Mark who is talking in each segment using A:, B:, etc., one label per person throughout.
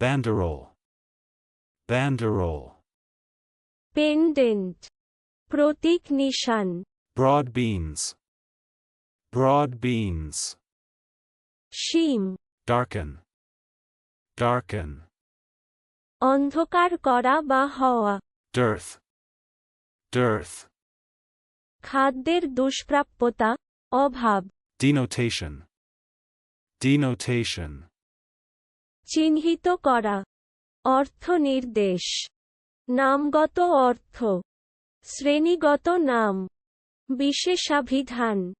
A: banderole, banderole,
B: pendant প্রতীক নিশান
A: broad beans, broad beans,
B: শিম
A: darken, darken,
B: অন্ধকার করা বা হওয়া
A: dearth, dearth,
B: খাদ্যের দুষ্প্রাপ্যতা অভাব
A: denotation, denotation,
B: চিহ্নিত করা। অর্থ নির্দেশ। নামগত অর্থ। শ্রেণীগত নাম। বিশেষাভিধান।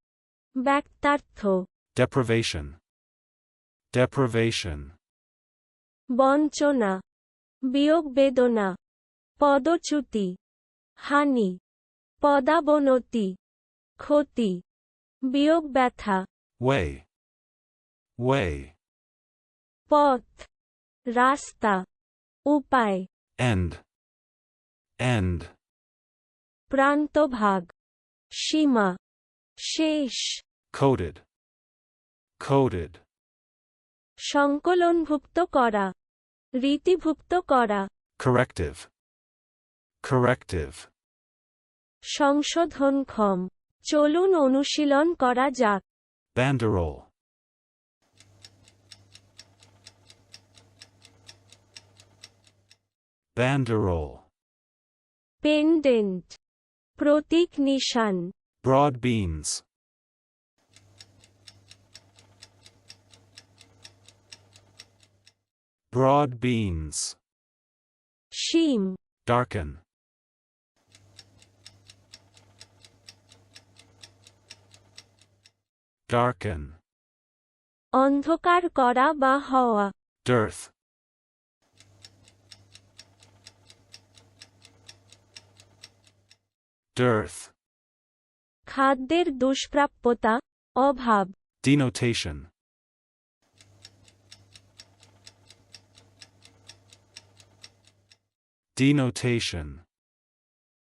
B: ব্যক্তার্থ।
A: Deprivation, deprivation,
B: বঞ্চনা। বিয়োগ বেদনা। পদচ্যুতি। হানি। পদাবনতি। ক্ষতি। বিয়োগ ব্যথা।
A: Way, way,
B: পথ রাস্তা উপায়
A: end, end,
B: প্রান্তভাগ সীমা শেষ
A: coded, coded,
B: সংকলনভুক্ত করা রীতিভুক্ত করা
A: corrective, corrective,
B: সংশোধনক্ষম চলুন অনুশীলন করা যাক।
A: Banderole, banderole,
B: পেন্ডেন্ট প্রতীক নিশান
A: broad beans, broad beans,
B: শিম
A: darken, darken,
B: অন্ধকার করা বা হওয়া
A: dearth, Dearth,
B: খাদ্যের দুষ্প্রাপ্যতা অভাব।
A: Denotation, denotation,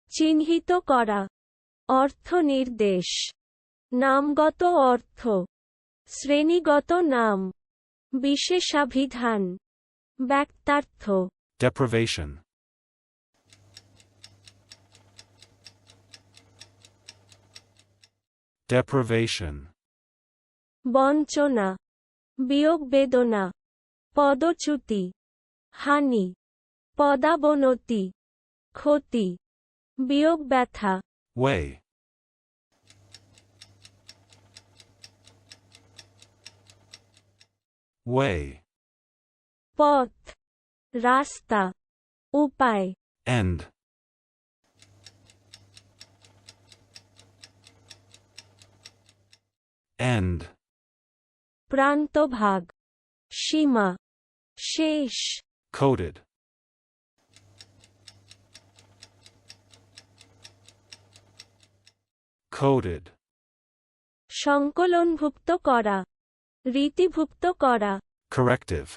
B: চিহ্নিত করা। অর্থ নির্দেশ নামগত অর্থ। শ্রেণীগত নাম। বিশেষাভিধান। ব্যক্তার্থ।
A: Deprivation, deprivation,
B: বঞ্চনা বিয়োগ বেদনা পদচ্যুতি হানি পদাবনতি ক্ষতি বিয়োগ ব্যথা
A: way, way,
B: পথ রাস্তা উপায়
A: end, end,
B: প্রান্তভাগ সীমা শেষ।
A: Coded, coded,
B: সংকলনভুক্ত করা রীতিভুক্ত করা।
A: Corrective,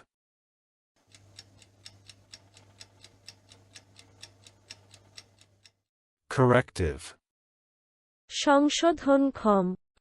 A: corrective,
B: সংশোধনক্ষম।